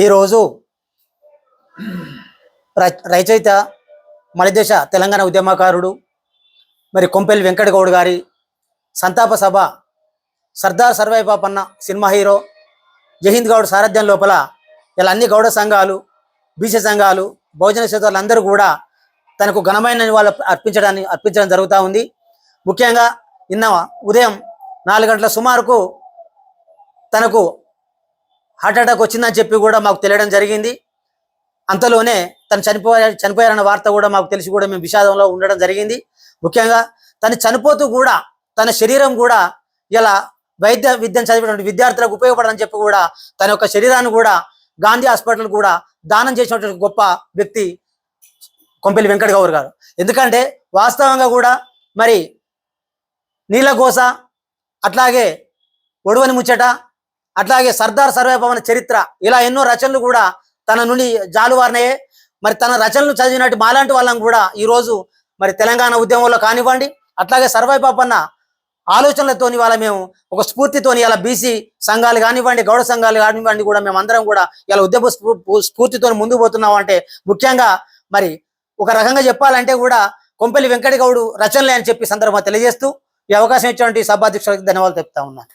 ఈరోజు రచయిత మలిదేశ తెలంగాణ ఉద్యమకారుడు మరి కొంపెల్లి వెంకటగౌడ్ గారి సంతాప సభ సర్దార్ సర్వై పాపన్న సినిమా హీరో జహింద్ గౌడ్ సారథ్యం లోపల ఇలా అన్ని గౌడ సంఘాలు బీసీ సంఘాలు భోజన క్షేత్రాలు అందరూ కూడా తనకు ఘనమైన నివాళులు అర్పించడాన్ని అర్పించడం జరుగుతూ ఉంది. ముఖ్యంగా నిన్న ఉదయం నాలుగు గంటల సుమారుకు తనకు హార్ట్ అటాక్ వచ్చిందని చెప్పి కూడా మాకు తెలియడం జరిగింది. అంతలోనే తను చనిపోయా చనిపోయారన్న వార్త కూడా మాకు తెలిసి కూడా మేము విషాదంలో ఉండడం జరిగింది. ముఖ్యంగా తను చనిపోతూ కూడా తన శరీరం కూడా ఇలా వైద్య విద్యను చదివేటువంటి విద్యార్థులకు ఉపయోగపడదని చెప్పి కూడా తన యొక్క శరీరాన్ని కూడా గాంధీ హాస్పిటల్ కూడా దానం చేసినటువంటి గొప్ప వ్యక్తి కొంపెల్లి వెంకట గౌర్ గారు. ఎందుకంటే వాస్తవంగా కూడా మరి నీళ్ళ నీలగోస అట్లాగే ఒడవని ముచ్చట అట్లాగే సర్దార్ సర్వేపవన చరిత్ర. ఇలా ఎన్నో రచనలు కూడా తన నుండి జాలువారినాయే. మరి తన రచనలు చదివినట్టు మాలాంటి వాళ్ళం కూడా ఈరోజు మరి తెలంగాణ ఉద్యమంలో కానివ్వండి అట్లాగే సర్వై పాపన్న ఆలోచనలతోని వాళ్ళ మేము ఒక స్ఫూర్తితోని ఇలా బీసీ సంఘాలు కానివ్వండి గౌడ సంఘాలు కానివ్వండి కూడా మేము అందరం కూడా ఇలా ఉద్యమ స్ఫూ- స్ఫూర్తితో ముందుకు పోతున్నాం అంటే ముఖ్యంగా మరి ఒక రకంగా చెప్పాలంటే కూడా కొంపల్లి వెంకట గౌడు రచనలే అని చెప్పి సందర్భంగా తెలియజేస్తూ ఈ అవకాశం ఇచ్చినటువంటి సభాధ్యక్షులకు ధన్యవాదాలు చెప్తా ఉన్నాను.